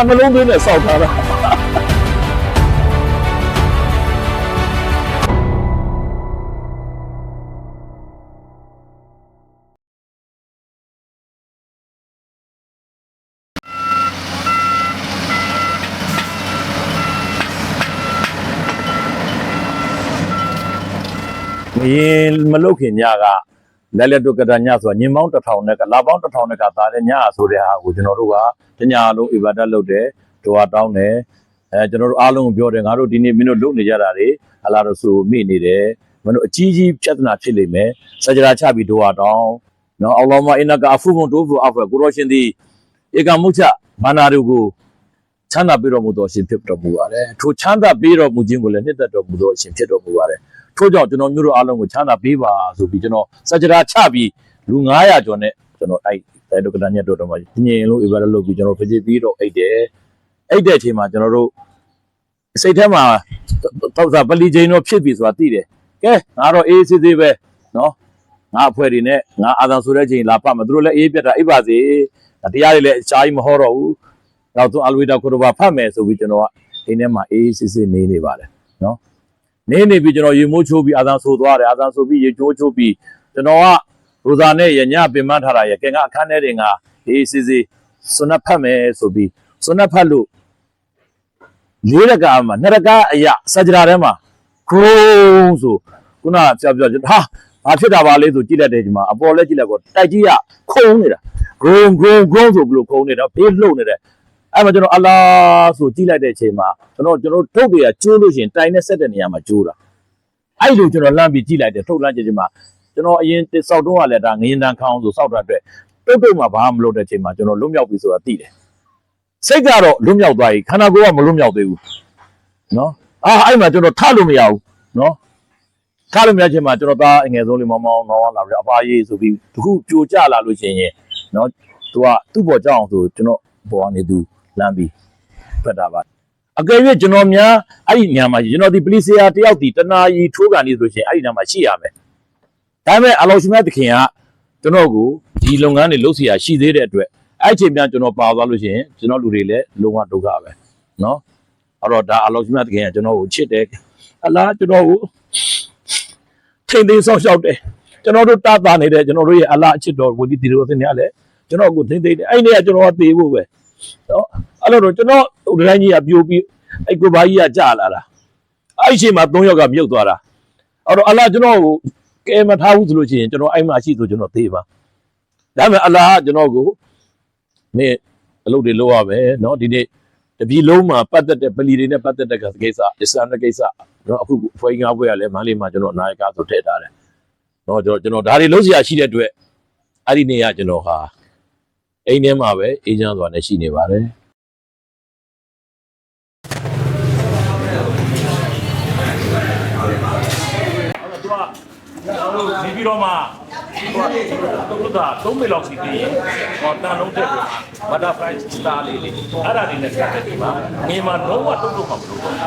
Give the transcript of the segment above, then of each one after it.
ငါနှလုံးသွင်းနဲ့စောက်ထားတာမင်းမလုတ်ခင်ညက လက်လက်တုတ်ကတညဆိုတာညင်ပေါင်းတစ်ထောင်နဲ့ကလာပေါင်းတစ်ထောင်နဲ့ကသားတဲ့ညဆိုတဲ့ဟာကိုကျွန်တော်တို့ကတညလုံးအီဘာဒတ်လုပ်တယ်ဒွါတောင်းတယ်အဲကျွန်တော်တို့အားလုံးကိုပြောတယ်ငါတို့ဒီနေ့မင်းတို့လုပ်နေကြတာတွေအလားတော့ဆိုမိနေတယ်မင်းတို့အကြီးကြီးပြဿနာဖြစ်လိမ့်မယ်စကြရာချပြီးဒွါတောင်းနော်အလ္လာဟ်မအင်နကာအဖူဘွန်တိုးဖူအဖကိုရောရှင်သည်ဧကမုချဘာနာတို့ကိုချမ်းသာပေးတော်မူသောအရှင်ဖြစ်တော်မူပါတယ်ထိုချမ်းသာပေးတော်မူခြင်းကိုလည်းနှစ်သက်တော်မူသောအရှင်ဖြစ်တော်မူပါတယ် ထို့ကြောင့်ကျွန်တော်မျိုးတို့အားလုံးကိုချမ်းသာပေးပါဆိုပြီးကျွန်တော်စကြရာချပြီးလူ900ကျော်နဲ့ကျွန်တော်အဲ့အဲ့ဒုက္ကဒညက်တို့တော့မှညင်လို့ ever လုပ်ပြီးကျွန်တော်ဖကြည့်ပြီးတော့အိတ်တယ်အိတ်တဲ့အချိန်မှာကျွန်တော်တို့စိတ်ထဲမှာတောက်စားပလီချင်းတော့ဖြစ်ပြီဆိုတာသိတယ်ကဲငါတော့အေးစစ်စစ်ပဲနော်ငါအဖွဲ့တွေနဲ့ငါအာသာဆိုတဲ့ချိန်လာပတ်မှာသူတို့လည်းအေးပြတ်တာအိပ်ပါစေဒါတရားတွေလည်းအရှားကြီးမဟောတော့ဘူးနောက်ဆုံးအလွေတော်ကိုတော့ဖတ်မယ်ဆိုပြီးကျွန်တော်ကအိမ်ထဲမှာအေးစစ်စစ်နေနေပါတယ်နော် နေနေပြီးကျွန်တော်ရေမိုးချိုးပြီးအာသံဆိုသွားတယ်အာသံဆိုပြီးရေချိုးချိုးပြီးကျွန်တော်ကရိုဇာနဲ့ရညပင်မထားတာရကဲငါအခန်းထဲတင်ကအေးစီစီစွနတ်ဖတ်မယ်ဆိုပြီးစွနတ်ဖတ်လို့လေးရကာမှာနှစ်ရကာအရာစကြရာထဲမှာဂရုံးဆိုခုနကပြောပြောဟာဘာဖြစ်တာပါလဲဆိုကြည့်လိုက်တယ်ဒီမှာအပေါ်လဲကြည့်လိုက်တော့တိုက်ကြီးကခုံနေတာဂရုံဂရုံဂရုံဆိုပြီးလို့ခုံနေတော့ဘေးလှုပ်နေတယ် အဲ့မှာကျွန်တော်အလာဆိုကြည့်လိုက်တဲ့အချိန်မှာကျွန်တော်ကျွန်တော်ထုတ်တွေကကျိုးလို့ရှရင်တိုင်နဲ့ဆက်တဲ့နေရာမှာကျိုးတာအဲ့လိုကျွန်တော်လှမ်းပြီးကြည့်လိုက်တယ်ထုတ်လှမ်းကြည့်ချင်မှာကျွန်တော်အရင်စောက်တုံးကလည်းဒါငရင်တန်ခေါင်းဆိုစောက်တာအတွက်တုတ်တုတ်မှာဘာမှမလုပ်တဲ့ချိန်မှာကျွန်တော်လွတ်မြောက်ပြီဆိုတာသိတယ်စိတ်ကတော့လွတ်မြောက်သွားပြီခန္ဓာကိုယ်ကမလွတ်မြောက်သေးဘူးနော်အာအဲ့မှာကျွန်တော်ထလို့မရဘူးနော်ထလို့မရချိန်မှာကျွန်တော်သားအငယ်ဆုံးလေးမောင်မောင်တော့လာပြီးအပါရေးဆိုပြီးတခုပြိုကျလာလို့ရှိရင်နော်သူကသူ့ပေါ်ကြောက်အောင်ဆိုကျွန်တော်ပေါ်ကနေသူ လမ်းပြီးဖတ်တာပါ အကယ်၍ကျွန်တော်များအဲ့ဒီညမှာကျွန်တော်ဒီပလီစီယာတယောက်ဒီတနာရီထိုးကန်နေဆိုလို့ရှိရင်အဲ့ဒီညမှာရှိရမယ်။ဒါပေမဲ့အလောရှင်မြတ်သခင်ကကျွန်တော်ကိုဒီလုပ်ငန်းတွေလုပ်စီရရှိသေးတဲ့အတွက်အဲ့ချိန်ပြန်ကျွန်တော်ပါသွားလို့ရှိရင်ကျွန်တော်လူတွေလည်းလုံးဝဒုက္ခပဲเนาะအဲ့တော့ဒါအလောရှင်မြတ်သခင်ကကျွန်တော်ကိုချစ်တယ်အလားကျွန်တော်ကိုထိန်သိမ်းဆောက်ရှောက်တယ်ကျွန်တော်တို့တာတာနေတဲ့ကျွန်တော်တို့ရဲ့အလားအချစ်တော်ဝိသီတီရိုသင်ရလဲကျွန်တော်ကိုထိန်သိမ်းတယ်အဲ့ဒီနေ့ကကျွန်တော်ကသေဖို့ပဲ နော် အဲ့လိုတော့ကျွန်တော်ဒတိုင်းကြီးကပြိုပြီးအဲ့ကိုဘာကြီးကကြာလာတာအဲ့ဒီအချိန်မှာ၃ယောက်ကမြုပ်သွားတာအဲ့တော့အလားကျွန်တော်ကိုကဲမထားဘူးဆိုလို့ရှိရင်ကျွန်တော်အဲ့မှာရှိဆိုကျွန်တော်သေပါဒါပေမဲ့အလားကကျွန်တော်ကိုမင်းအလုပ်တွေလုပ်ရမယ်နော်ဒီနေ့တပြည်လုံးမှာပတ်သက်တဲ့ပလီတွေနဲ့ပတ်သက်တဲ့ကိစ္စအစ္စလာမ်ရဲ့ကိစ္စနော်အခုဖွဲ့ငါးဖွဲ့ရလဲမန္တလေးမှာကျွန်တော်အနာယကဆိုထည့်ထားတယ်နော်ကျွန်တော်ကျွန်တော်ဒါတွေလုံးစရာရှိတဲ့အတွက်အဲ့ဒီနေ့ကကျွန်တော်ဟာ အိမ်ထဲမှာပဲအေးချမ်းစွာနဲ့ရှိနေပါတယ်အဲ့တော့သူကကျွန်တော်တို့နေပြီးတော့မှသူကသူကသုံးမိလောက်စီတည်ရင်ဟောတန်လုံးတက်ပြီးဘတ်တာဖလိုင်းစတာလေးလေးအဲ့ဒါလေးနဲ့ဆက်တဲ့ဒီမှာငင်းမှာလုံးဝတုတ်တုတ်မှမလုပ်တော့ဘူး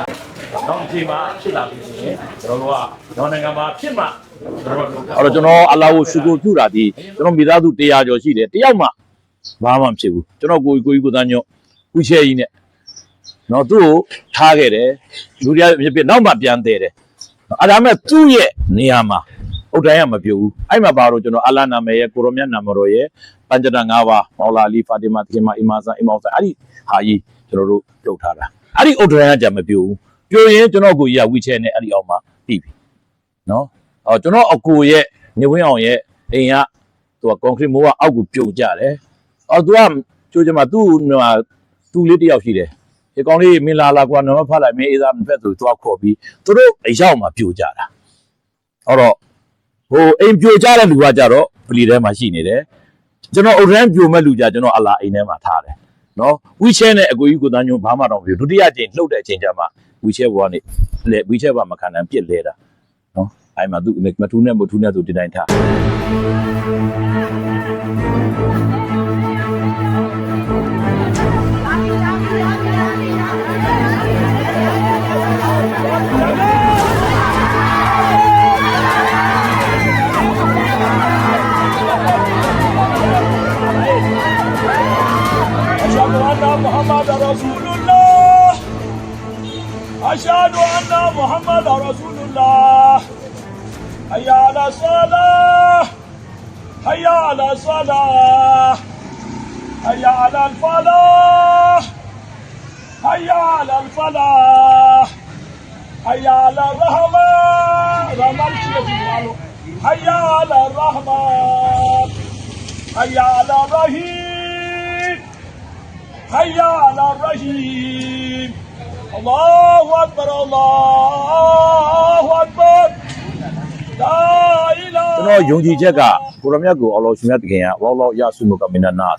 နောက်ဒီမှာဖြစ်လာပြီဆိုရင်ကျွန်တော်တို့ကဒေါ်နိုင်ငံမှာဖြစ်မှကျွန်တော်တို့အဲ့တော့ကျွန်တော်အလာကိုရှုကိုပြုတာဒီကျွန်တော်မိသားစု100ကျော်ရှိတယ်တယောက်မှ ဘာမှမဖြစ်ဘူးကျွန်တော်ကိုကြီးကိုကြီးကိုသားညော့ကုချဲကြီးနဲ့နော်သူ့ကိုထားခဲ့တယ်လူတွေကဖြစ်ဖြစ်နောက်မှပြန်တယ်တယ်အဲ့ဒါမဲ့သူ့ရဲ့နေရာမှာအုတ်တိုင်းကမပြုတ်ဘူးအဲ့မှာပါတော့ကျွန်တော်အလာနာမည်ရဲ့ကိုရောမြတ်နာမတော်ရဲ့ပัญจတန်၅ပါးမောလာလီဖာတီမာသခင်မအီမာဆန်အီမောဆန်အဲ့ဒီဟာကြီးကျွန်တော်တို့ပြုတ်ထားတာအဲ့ဒီအုတ်တိုင်းကကြမပြုတ်ဘူးပြုတ်ရင်ကျွန်တော်ကိုကြီးကဝီချဲနဲ့အဲ့ဒီအောက်မှာပြီးပြီနော်အော်ကျွန်တော်အကိုရဲ့နေဝင်းအောင်ရဲ့အိမ်ကသူကကွန်ကရစ်မိုးကအောက်ကိုပြုတ်ကြတယ် အော်သူကကျိုးချင်မှာသူ့ဟိုသူ့လေးတစ်ယောက်ရှိတယ်ဒီကောင်လေးမင်းလာလာကွာနမဖတ်လိုက်မင်းအေးသားမဖက်သူသွားခေါ်ပြီးသူတို့အရောက်မှာပြိုကြတာအဲ့တော့ဟိုအိမ်ပြိုကြတဲ့လူကကြတော့ပလီထဲမှာရှိနေတယ်ကျွန်တော်အုတ်ရန်ပြိုမဲ့လူကြကျွန်တော်အလာအိမ်ထဲမှာထားတယ်နော်ဝီချဲနဲ့အကိုကြီးကိုသားညွန့်ဘာမှတော့မပြောဒုတိယကြိမ်လှုပ်တဲ့အချိန်ကျမှဝီချဲဘောကနေလေဝီချဲဘာမခံနိုင်ပြစ်လဲတာနော်အဲ့မှာသူမထူးနဲ့မထူးနဲ့သူဒီတိုင်းထား أشهد أن محمد رسول الله. حي على الصلاة. حي على الصلاة. حي على الفلاح. حي على الفلاح. حي على الرحمن. رحمن حي على الرحمن. حي على الرحيم. حي على الرحيم. الله أكبر الله أكبر لا إله ကျွန်တော်ယုံကြည်ချက်ကကိုရမြတ်ကိုအလောရှင်မြတ်တခင်ကဝေါလောရဆုမကမင်နာနတ်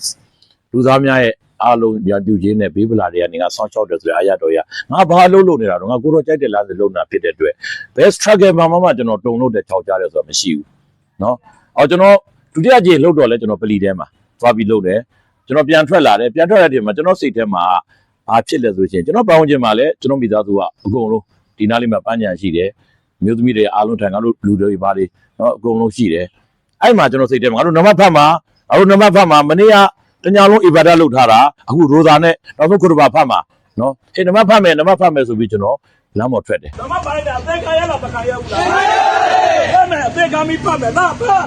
လူသားများရဲ့အားလုံးရပြုခြင်းနဲ့ဘေးပလာတွေကနေငါဆောင်းချောက်တယ်ဆိုတဲ့အာရတော်ရငါဘာလို့လုပ်နေတာတော့ငါကိုတော့ကြိုက်တယ်လားဆိုလုပ်နေတာဖြစ်တဲ့အတွက် best struggle မှာမှမကျွန်တော်တုံလို့တဲ့ခြောက်ကြတယ်ဆိုတာမရှိဘူးเนาะအော်ကျွန်တော်ဒုတိယကြိမ်လှုပ်တော့လဲကျွန်တော်ပလီထဲမှာသွားပြီးလှုပ်တယ်ကျွန်တော်ပြန်ထွက်လာတယ်ပြန်ထွက်လာတဲ့ချိန်မှာကျွန်တော်စိတ်ထဲမှာ ဘာဖြစ်လဲဆိုရင်ကျွန်တော်ပတ်ဝန်းကျင်မှာလည်းကျွန်တော်မိသားစုကအကုန်လုံးဒီနားလေးမှာပန်းညာရှိတယ်မျိုးသမီးတွေအားလုံးထိုင်ငါတို့လူတွေဘာတွေနော်အကုန်လုံးရှိတယ်အဲ့မှာကျွန်တော်စိတ်ထဲမှာငါတို့နမဖတ်မှာငါတို့နမဖတ်မှာမနေ့ကတညာလုံးအီဘာဒတ်လုပ်ထားတာအခုရိုသာနဲ့နောက်ဆုံးကုရ်ဘာဖတ်မှာနော်အေးနမဖတ်မယ်နမဖတ်မယ်ဆိုပြီးကျွန်တော်လမ်းပေါ်ထွက်တယ်နမဖတ်လိုက်တာအသက်ခံရလားမခံရဘူးလားဖတ်မယ်အသက်ခံပြီးဖတ်မယ်ဒါဖတ်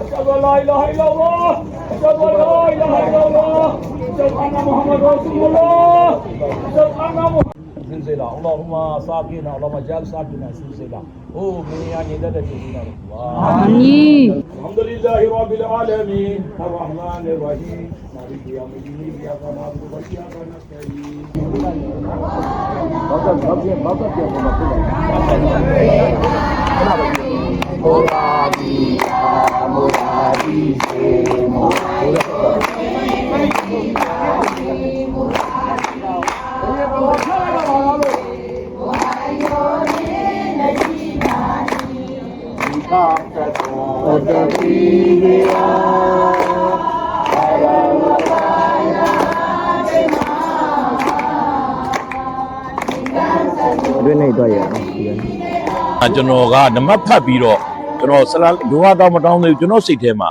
أشهد أن لا إله إلا الله أشهد أن لا إله إلا الله سبحان محمد رسول الله سبحان محمد زلزلة اللهم ساقنا اللهم جعل ساقنا زلزلة او من يعني لدى آمين الحمد لله رب العالمين الرحمن الرحيم مالك يوم الدين إياك نعبد وإياك نستعين بطل بطل بطل يا بطل مرادي يا مرادي سي مرادي ကျွန်တော်ကနမတ်ဖတ်ပြီးတော့ကျွန်တော်ဆလာဒုဝါတော့မတောင်းသေးဘူးကျွန်တော်စိတ်ထဲမှာ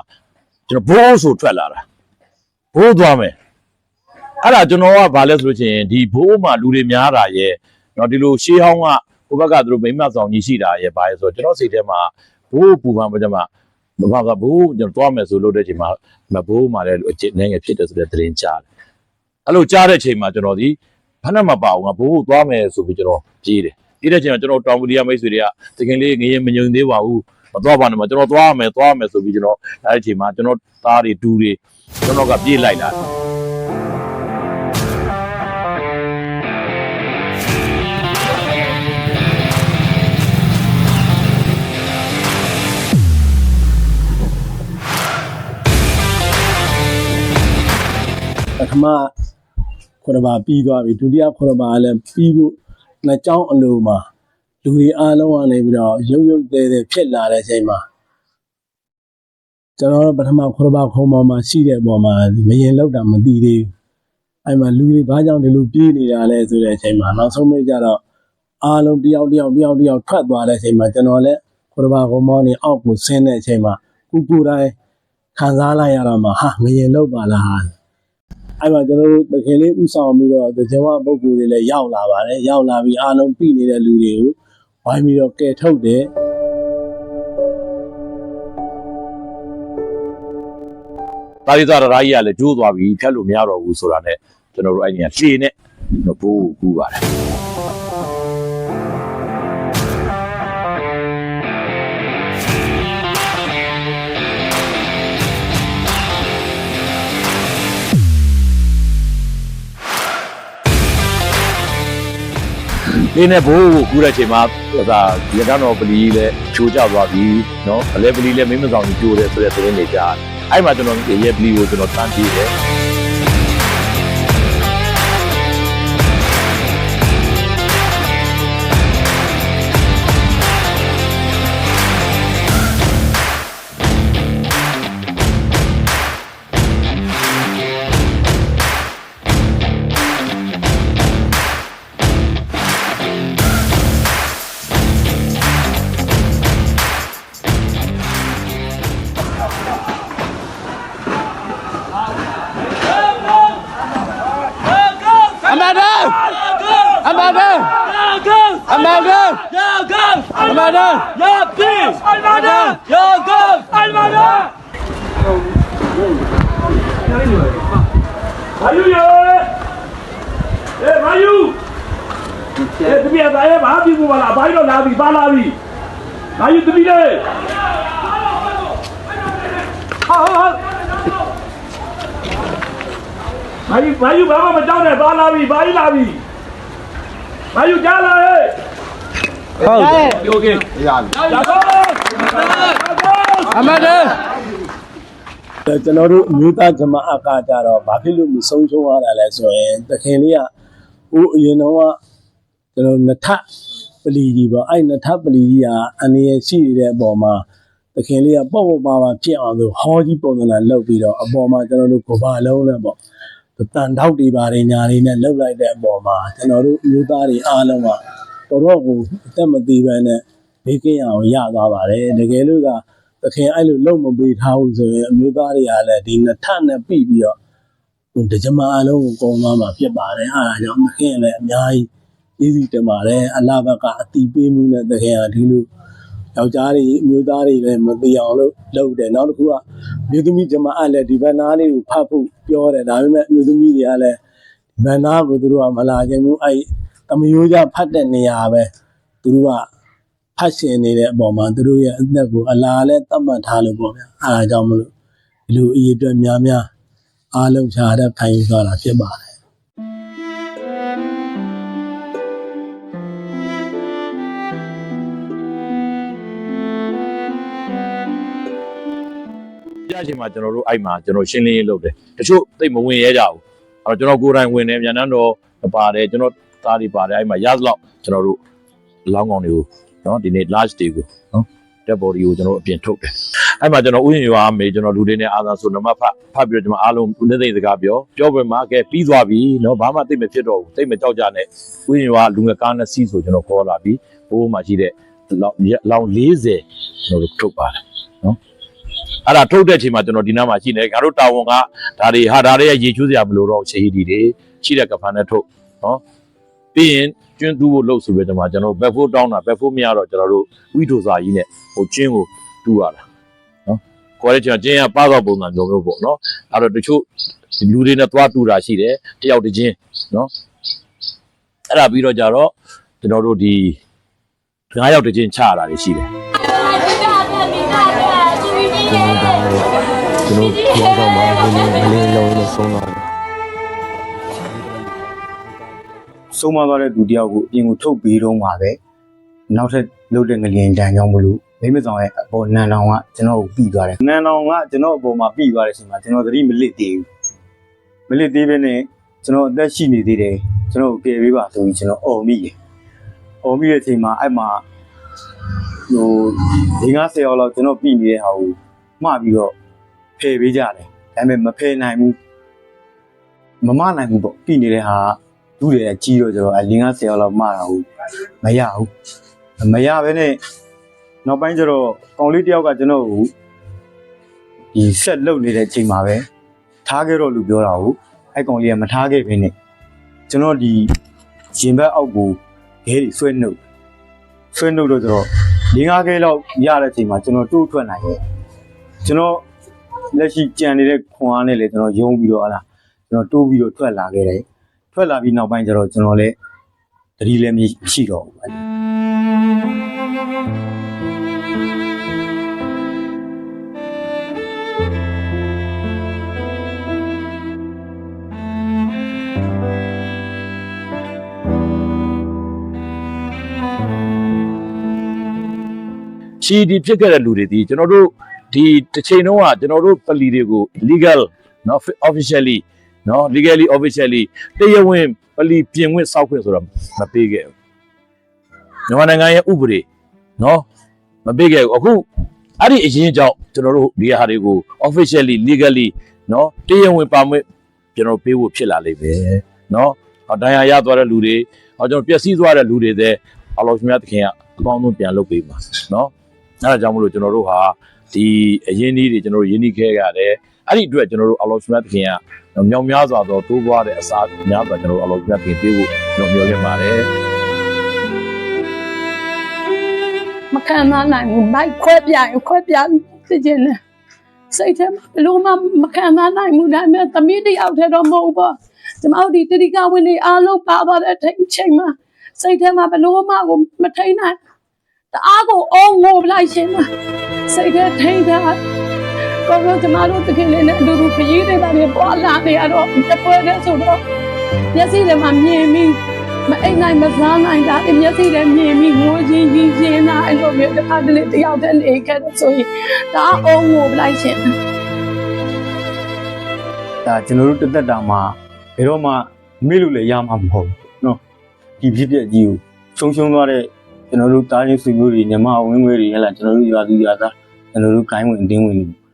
ကျွန်တော်ဘိုးဆိုထွက်လာတာဘိုးသွားမယ်အဲ့ဒါကျွန်တော်ကဘာလဲဆိုလို့ရှိရင်ဒီဘိုးမှာလူတွေများတာရဲ့နော်ဒီလိုရှေးဟောင်းကဟိုဘက်ကသူတို့မိမဆောင်ကြီးရှိတာရဲ့ဘာလဲဆိုတော့ကျွန်တော်စိတ်ထဲမှာဘိုးပူပန်ပကြမှာဘာသာဘိုးကျွန်တော်သွားမယ်ဆိုလို့တဲ့ချိန်မှာမဘိုးမှာလည်းအကျင့်နေငယ်ဖြစ်တယ်ဆိုတဲ့သတင်းကြားတယ်အဲ့လိုကြားတဲ့ချိန်မှာကျွန်တော်ဒီဘာနဲ့မပါဘူးငါဘိုးကိုသွားမယ်ဆိုပြီးကျွန်တော်ပြေးတယ် ဒီတဲ့ချိန်မှာကျွန်တော်တောင်ပူရီယာမိတ်ဆွေတွေကတခင်လေးငရင်မညုံသေးပါဘူးမသွားပါနဲ့မကျွန်တော်သွားရမယ်သွားရမယ်ဆိုပြီးကျွန်တော်အဲ့ဒီချိန်မှာကျွန်တော်သားတွေတူတွေကျွန်တော်ကပြေးလိုက်လာတယ်ပထမခုနပါပြီးသွားပြီဒုတိယခုနပါလည်းပြီးဖို့ နှစ်ကြောင်းအလိုမှာလူတွေအားလုံးကနေပြီးတော့ရုပ်ရုပ်သေးသေးဖြစ်လာတဲ့အချိန်မှာကျွန်တော်တို့ပထမခုနပါခုံပေါ်မှာရှိတဲ့ပုံမှာမရင်လောက်တာမသိသေးဘူးအဲ့မှာလူတွေဘာကြောင့်ဒီလိုပြေးနေတာလဲဆိုတဲ့အချိန်မှာနောက်ဆုံးမိတ်ကြတော့အားလုံးတယောက်တယောက်တယောက်တယောက်ထွက်သွားတဲ့အချိန်မှာကျွန်တော်လည်းခုနပါခုံမောင်းနေအောက်ကိုဆင်းတဲ့အချိန်မှာကိုကိုယ်တိုင်ခံစားလိုက်ရတာမှာဟာမရင်လောက်ပါလားဟာ အဲ့မှာကျွန်တော်တို့တခင်လေးဥဆောင်ပြီးတော့တကြဝပုဂ္ဂိုလ်တွေလည်းရောက်လာပါတယ်ရောက်လာပြီးအားလုံးပြည်နေတဲ့လူတွေကိုဝိုင်းပြီးတော့ကယ်ထုတ်တယ်တာရီသာရာကြီးကလည်းကျိုးသွားပြီဖြတ်လို့မရတော့ဘူးဆိုတာနဲ့ကျွန်တော်တို့အဲ့ဒီကလှေနဲ့ကျွန်တော်ဘိုးကိုကူးပါတယ် လေးနဲ့ဘိုးကိုကူးတဲ့အချိန်မှာဒါရကန်းတော်ပလီလည်းချိုးကျသွားပြီနော်အလဲပလီလည်းမင်းမဆောင်ကြီးကျိုးတယ်ဆိုတဲ့သတင်းတွေကြားအဲ့မှာကျွန်တော်ရေပလီကိုကျွန်တော်တန်းပြေးတယ် မ်း Ya Peace! Almada! Ya Gam! Almada! Mayu ye! Eh Mayu! Eh တပည့်သားရဲ့ဘာပြမှုမလားဘိုင်းတော့လာပြီပါလာပြီ Mayu တပည့်လေဟာဟာ Mayu Mayu ဘာမှမကြောက်နဲ့ပါလာပြီဘာကြီးလာပြီ Mayu ကြားလာ ဟဲ့ ဟုတ်တယ် โอเคရပြီရပါ အမှန်တမ်း အဲကျွန်တော်တို့အမျိုးသားဂျမအကကြတော့ဘာဖြစ်လို့မဆုံးရှုံးရတာလဲဆိုရင်တခင်လေးကဦးအရင်တော့ကကျွန်တော်နှစ်ထပ်ပလီကြီးပေါ့အဲ့နှစ်ထပ်ပလီကြီးကအန်ရရှိနေတဲ့အပေါ်မှာတခင်လေးကပေါ့ပေါ့ပါပါဖြစ်အောင်လို့ဟောကြီးပုံစံနဲ့လှုပ်ပြီးတော့အပေါ်မှာကျွန်တော်တို့ကဘာလုံးနဲ့ပေါ့တန်တောက်တွေပါတယ်ညာလေးနဲ့လှုပ်လိုက်တဲ့အပေါ်မှာကျွန်တော်တို့အမျိုးသားတွေအားလုံးက တော်တော့ကိုအသက်မသေးဘဲနဲ့ဘေးကင်းအောင်ရသွားပါတယ်တကယ်လို့ကသခင်အဲ့လိုလုံမပေးထားဘူးဆိုရင်အမျိုးသားတွေကလည်းဒီနှစ်ထပ်နဲ့ပြီးပြီးတော့ဟိုတကြမအလုံးကိုကုံသွားမှာဖြစ်ပါတယ်အားဒါကြောင့်သခင်ကလည်းအများကြီးကျေးဇူးတင်ပါတယ်အလားဘကအတီးပေးမှုနဲ့သခင်ကဒီလိုယောက်ျားတွေအမျိုးသားတွေလည်းမသိအောင်လို့လုပ်တယ်နောက်တစ်ခုကမြို့သမီးဂျမအလည်းဒီဘက်နားလေးကိုဖတ်ဖို့ပြောတယ်ဒါပေမဲ့မြို့သမီးတွေကလည်းဒီဘက်နားကိုသူတို့ကမလာခြင်းဘူးအဲ့ တမယိုးကြဖတ်တဲ့နေရာပဲသူတို့ကဖတ်ရှင်နေတဲ့အပေါ်မှာသူတို့ရဲ့အသက်ကိုအလားလဲတတ်မှတ်ထားလို့ပေါ့ဗျာအဲဒါကြောင့်မလို့ဒီလိုအရေးအတွက်များများအားလုံးဖြာတဲ့ခံယူသွားတာဖြစ်ပါတယ်ကြချိန်မှာကျွန်တော်တို့အဲ့မှာကျွန်တော်ရှင်းလင်းရေးလုပ်တယ်တချို့သိပ်မဝင်ရဲကြဘူးအဲ့တော့ကျွန်တော်ကိုယ်တိုင်ဝင်တယ်မြန်နှန်းတော်ပါတယ်ကျွန်တော် သားတွေပါတယ်အဲ့မှာရသလောက်ကျွန်တော်တို့လောင်းကောင်တွေကိုနော်ဒီနေ့ large တွေကိုနော် dead body ကိုကျွန်တော်တို့အပြင်ထုတ်တယ်အဲ့မှာကျွန်တော်ဥယျာဉ်ရွာအမေကျွန်တော်လူတွေနဲ့အာသာဆိုနံပါတ်ဖတ်ဖတ်ပြီးတော့ကျွန်တော်အားလုံးဦးနေသိစကားပြောပြောပြမှာကဲပြီးသွားပြီနော်ဘာမှသိပ်မဖြစ်တော့ဘူးသိပ်မကြောက်ကြနဲ့ဥယျာဉ်ရွာလူငယ်ကားနှစ်စီးဆိုကျွန်တော်ခေါ်လာပြီးဘိုးမှာရှိတဲ့လောင်လောင်40ကျွန်တော်တို့ထုတ်ပါတယ်နော်အဲ့ဒါထုတ်တဲ့အချိန်မှာကျွန်တော်ဒီနားမှာရှိနေငါတို့တာဝန်ကဒါတွေဟာဒါတွေရဲ့ရေချိုးစရာမလိုတော့ရှေးဒီတွေရှိတဲ့ကဖန်နဲ့ထုတ်နော် ပြီးရင်ကျွန်းတူးဖို့လုပ်ဆိုပြီးတော့ကျွန်တော်ဘက်ဖိုးတောင်းတာဘက်ဖိုးမရတော့ကျွန်တော်တို့ဝိထိုစာကြီးနဲ့ဟိုကျင်းကိုတူးရတာနော်ခေါ်တဲ့ချိန်ကျင်းကပါတော့ပုံစံမျိုးမျိုးပေါ့နော်အဲ့တော့တချို့လူတွေနဲ့သွားတူးတာရှိတယ်တယောက်တစ်ချင်းနော်အဲ့ဒါပြီးတော့ကြတော့ကျွန်တော်တို့ဒီ9ယောက်တစ်ချင်းချရတာတွေရှိတယ်ကျွန်တော်ပြောတော့မှာဒီနေ့မလေးလုံးနဲ့ဆုံးသွားတယ် ဆုံးမသွားတဲ့သူတယောက်ကိုအပြင်ကိုထုတ်ပေးတော့မှာပဲနောက်ထပ်လုတ်တဲ့ငလျင်တန်ကြောင့်မလို့မိမဆောင်ရဲ့အပေါ်နန်တောင်ကကျွန်တော်ကိုပြီးသွားတယ်နန်တောင်ကကျွန်တော်အပေါ်မှာပြီးသွားတဲ့အချိန်မှာကျွန်တော်သတိမလစ်သေးဘူးမလစ်သေးဘဲနဲ့ကျွန်တော်အသက်ရှိနေသေးတယ်ကျွန်တော်ကိုကယ်ပေးပါဆိုပြီးကျွန်တော်អော်မိတယ်អော်မိတဲ့အချိန်မှာအဲ့မှာဟိုဒီ90ရောက်လောက်ကျွန်တော်ပြီးနေတဲ့ဟာကိုမှားပြီးတော့ဖယ်ပေးကြတယ်ဒါပေမဲ့မဖယ်နိုင်ဘူးမမနိုင်ဘူးပေါ့ပြီးနေတဲ့ဟာက လူတွေကြီးတော့ကျတော့အလင်းက10ရောက်လောက်မှတာဟုတ်မရဘူးမရဘဲနဲ့နောက်ပိုင်းကျတော့ကောင်လေးတယောက်ကကျွန်တော်ကိုဒီဆက်လုတ်နေတဲ့အချိန်မှာပဲထားခဲ့တော့လူပြောတာဟုတ်အဲ့ကောင်လေးကမထားခဲ့ဘဲနဲ့ကျွန်တော်ဒီရင်ဘက်အောက်ကိုခဲတွေဆွဲနှုတ်ဆွဲနှုတ်တော့ကျတော့လင်းကားခဲလောက်ရတဲ့အချိန်မှာကျွန်တော်တိုးထွက်နိုင်တယ်ကျွန်တော်လက်ရှိကြံနေတဲ့ခွန်အားနဲ့လည်းကျွန်တော်ယုံပြီးတော့ဟလာကျွန်တော်တိုးပြီးတော့ထွက်လာခဲ့တယ် ထွက်လာပြီးနောက်ပိုင်းကျတော့ကျွန်တော်လည်းတတိလည်းမရှိတော့ဘူး ချီဒီဖြစ်ခဲ့တဲ့လူတွေဒီကျွန်တော်တို့ဒီတစ်ချိန်လုံးကကျွန်တော်တို့ပလီတွေကို legal เนาะ officially နော် legally officially တရားဝင်ပလီပြင်ခွင့်စောက်ခွင့်ဆိုတော့မပေးခဲ့ဘူးမြန်မာနိုင်ငံရဲ့ဥပဒေနော်မပေးခဲ့ဘူးအခုအဲ့ဒီအရင်ကြောင့်ကျွန်တော်တို့ဒီဟာတွေကို officially legally နော်တရားဝင်ပါမွင့်ကျွန်တော်ပေးဖို့ဖြစ်လာလိမ့်မယ်နော်ဟောတရားရသွားတဲ့လူတွေဟောကျွန်တော်ပျက်စီးသွားတဲ့လူတွေတဲ့အလောရှင်မြတ်သခင်ကအကောင်းဆုံးပြန်လုပ်ပေးပါနော်အဲ့ဒါကြောင့်မလို့ကျွန်တော်တို့ဟာဒီအရင်ကြီးတွေကျွန်တော်တို့ယင်းကြီးခဲရတယ်အဲ့ဒီအတွက်ကျွန်တော်တို့အလောရှင်မြတ်သခင်က မြောင်များစွာသောတိုးပွားတဲ့အစားများစွာကျွန်တော်တို့အလောရှမြတ်သခင်ပေးဖို့ကျွန်တော်ပြောခဲ့ပါတယ်ခံစားနိုင်ဘူးမိုက်ခွဲပြရင်ခွဲပြသိချင်တယ်စိတ်ထဲမှာဘလို့မှမခံစားနိုင်ဘူးဒါပေမဲ့သမီးတစ်ယောက်တည်းတော့မဟုတ်ဘူးပေါ့ကျမတို့ဒီတတိကဝင်နေအားလုံးပါသွားတဲ့အချိန်ချိန်မှာစိတ်ထဲမှာဘလို့မှကိုမထိန်နိုင်တအားကိုအုံငိုပလိုက်ရှင်မှာစိတ်ထဲထိန်တာ ကောင်းကောင်းကျမတို့တခင်လေးနဲ့အတူတူခရီးတွေပါနေပေါ်လာနေရတော့တပွဲနဲ့ဆိုတော့မျက်စိလည်းမမြင်မိမအိမ်နိုင်မစားနိုင်တာအမျက်စိလည်းမြင်ပြီးငိုချင်းကြီးပြင်းတာအဲ့လိုမျိုးတစ်ခါတလေတယောက်တည်းနေခဲ့ဆိုရင်ဒါအောင်ငိုပလိုက်ရှင်ဒါကျွန်တော်တို့တသက်တာမှာဘယ်တော့မှမေ့လို့လည်းရမှာမဟုတ်ဘူးနော်ဒီဖြစ်ပျက်ကြီးကိုချုံချုံသွားတဲ့ကျွန်တော်တို့တားချင်းဆွေမျိုးတွေညီမဝင်းငွေတွေဟဲ့လားကျွန်တော်တို့ရွာသူရွာသားကျွန်တော်တို့ဂိုင်းဝင်တင်းဝင်တွေ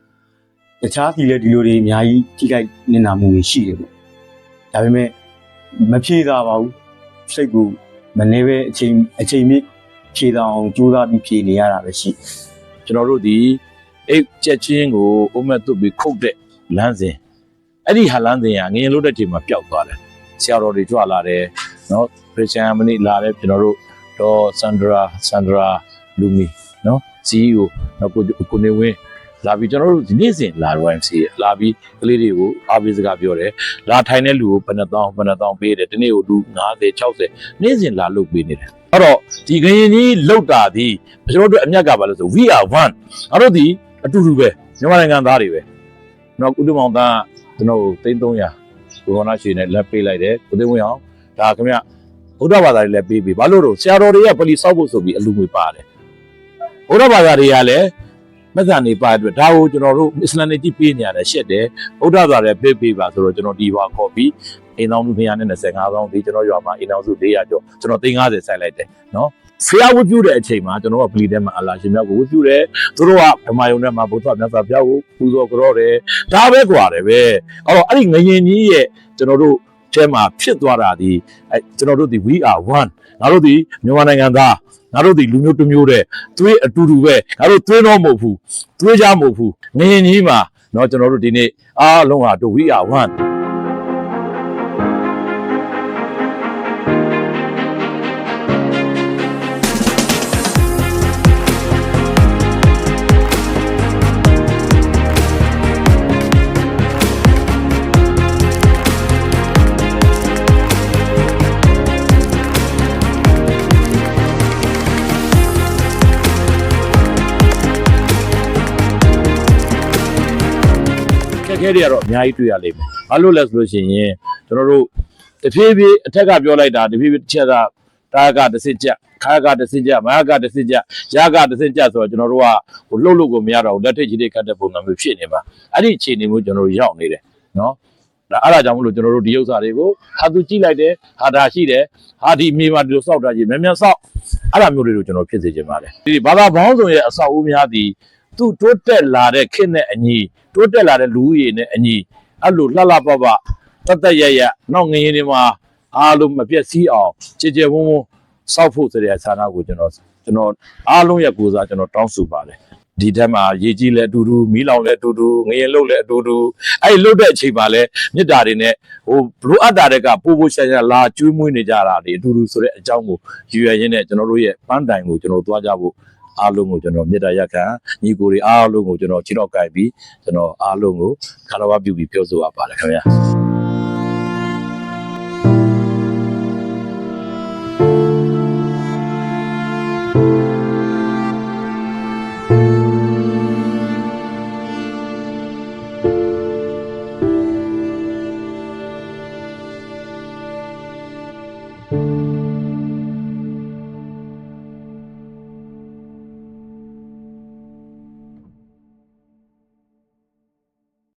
တခြားစီလည်းဒီလိုတွေအများကြီးထိခိုက်နေတာမှုတွေရှိတယ်ပေါ့ဒါပေမဲ့မဖြေသာပါဘူးစိတ်ကူမနေပဲအချိန်အချိန်မြင့်ဖြေသာအောင်ကြိုးစားပြီးဖြေနေရတာပဲရှိတယ်ကျွန်တော်တို့ဒီအိတ်ချက်ချင်းကိုအုံးမဲ့သွတ်ပြီးခုတ်တဲ့လမ်းစဉ်အဲ့ဒီဟာလမ်းစဉ်ကငရင်လို့တဲ့ချိန်မှာပျောက်သွားတယ်ဆရာတော်တွေကြွလာတယ်နော်ခရစ်ယာန်မနီလာတယ်ကျွန်တော်တို့တော့ဆန်ဒရာဆန်ဒရာလူမီနော် CEO နော်ကိုကိုနေဝင်း လာပြီးကျွန်တော်တို့ဒီနေ့စဉ်လာတော့ MC လာပြီးကလေးတွေကိုအားပေးစကားပြောတယ်လာထိုင်တဲ့လူကိုဘယ်နှတောင်းဘယ်နှတောင်းပေးတယ်ဒီနေ့ကိုလူ90 60နေ့စဉ်လာလုပ်ပေးနေတယ်အဲ့တော့ဒီငရင်ကြီးလောက်တာဒီကျွန်တော်တို့အမြတ်ကပါလို့ဆို we are one ငါတို့ဒီအတူတူပဲမြန်မာနိုင်ငံသားတွေပဲနော်ကုတုမောင်သားကျွန်တော်တို့သိန်း300ကိုရိုနာရှင်နဲ့လက်ပေးလိုက်တယ်ကိုသိန်းဝင်အောင်ဒါခင်ဗျဗုဒ္ဓဘာသာတွေလည်းပေးပြီဘာလို့တော့ဆရာတော်တွေကပလီစောက်ဖို့ဆိုပြီးအလူငွေပါတယ်ဗုဒ္ဓဘာသာတွေကလည်း မက္ကနေပါအတွက်ဒါကိုကျွန်တော်တို့အစ္စလာမ်တွေကြည့်ပေးနေရတယ်ရှက်တယ်ဗုဒ္ဓဘာသာတွေပေးပေးပါဆိုတော့ကျွန်တော်ဒီဘွာခေါ်ပြီးအိမ်တော်စု225သောင်းဒီကျွန်တော်ရွာမှာအိမ်တော်စု400ကျော်ကျွန်တော်350စိုက်လိုက်တယ်နော်ဖျားဝတ်ပြုတဲ့အချိန်မှာကျွန်တော်ကပလီထဲမှာအလာရှင်မြောက်ကိုဝတ်ပြုတယ်သူတို့ကဓမ္မယုံထဲမှာဘုရားမြတ်စွာဘုရားကိုပူဇော်ကြတော့တယ်ဒါပဲกว่าတယ်ပဲအဲ့တော့အဲ့ဒီငရင်ကြီးရဲ့ကျွန်တော်တို့အဲမှာဖြစ်သွားတာဒီအဲကျွန်တော်တို့ဒီ we are one ငါတို့ဒီမြန်မာနိုင်ငံသား ငါတို့ဒီလူမျိုးတစ်မျိုးတဲ့သွေးအတူတူပဲငါတို့သွေးတော့မဟုတ်ဘူးသွေးကြမဟုတ်ဘူးငရင်ကြီးမှာเนาะကျွန်တော်တို့ဒီနေ့အားလုံးဟာတို့ we are one တွေကတော့အများကြီးတွေ့ရလိမ့်မယ်။ဘာလို့လဲဆိုလို့ရှိရင်ကျွန်တော်တို့တဖြည်းဖြည်းအထက်ကပြောလိုက်တာတဖြည်းဖြည်းတစ်ချက်ကတာကတစ်စစ်ကြက်ခါကတစ်စစ်ကြက်မာကတစ်စစ်ကြက်ရာကတစ်စစ်ကြက်ဆိုတော့ကျွန်တော်တို့ကဟိုလှုပ်လို့ကိုမရတော့ဘူးလက်ထိတ်ကြီးတွေကတ်တဲ့ပုံစံမျိုးဖြစ်နေပါအဲ့ဒီအခြေအနေမျိုးကျွန်တော်တို့ရောက်နေတယ်နော်ဒါအဲ့ဒါကြောင့်မလို့ကျွန်တော်တို့ဒီဥစ္စာတွေကိုဟာသူကြည့်လိုက်တယ်ဟာဒါရှိတယ်ဟာဒီမြေမှာဒီလိုစောက်တာကြီးမြန်မြန်စောက်အဲ့ဒါမျိုးတွေကိုကျွန်တော်ဖြစ်စေချင်ပါတယ်ဒီဘာသာဘောင်းဆောင်ရဲ့အဆောက်အဦများသည် သူ့တိုးတက်လာတဲ့ခေတ်နဲ့အညီတိုးတက်လာတဲ့လူဦးရေနဲ့အညီအဲ့လိုလှလှပပတတ်တတ်ရရနောက်ငရင်တွေမှာအားလုံးမပြည့်စည်အောင်ကြည်ကြဲဝန်းဝန်းစောက်ဖို့ဆိုတဲ့ဆန္ဒကိုကျွန်တော်ကျွန်တော်အားလုံးရဲ့ကိုယ်စားကျွန်တော်တောင်းဆိုပါတယ်ဒီထက်မှာရေကြီးလဲအတူတူမီးလောင်လဲအတူတူငရင်လုတ်လဲအတူတူအဲ့ဒီလုတ်တဲ့အချိန်မှာလဲမေတ္တာတွေနဲ့ဟိုဘလို့အပ်တာတွေကပို့ပို့ရှာရှာလာကျွေးမွေးနေကြတာတွေအတူတူဆိုတဲ့အကြောင်းကိုယူရရင်းနဲ့ကျွန်တော်တို့ရဲ့ပန်းတိုင်ကိုကျွန်တော်သွားကြဖို့ အားလုံးကိုကျွန်တော်မေတ္တာရက်ခံညီကိုတွေအားလုံးကိုကျွန်တော်ခြေတော့ကြိုက်ပြီးကျွန်တော်အားလုံးကိုခါတော်ဝပြုပြီးပြောဆိုရပါတယ်ခင်ဗျာ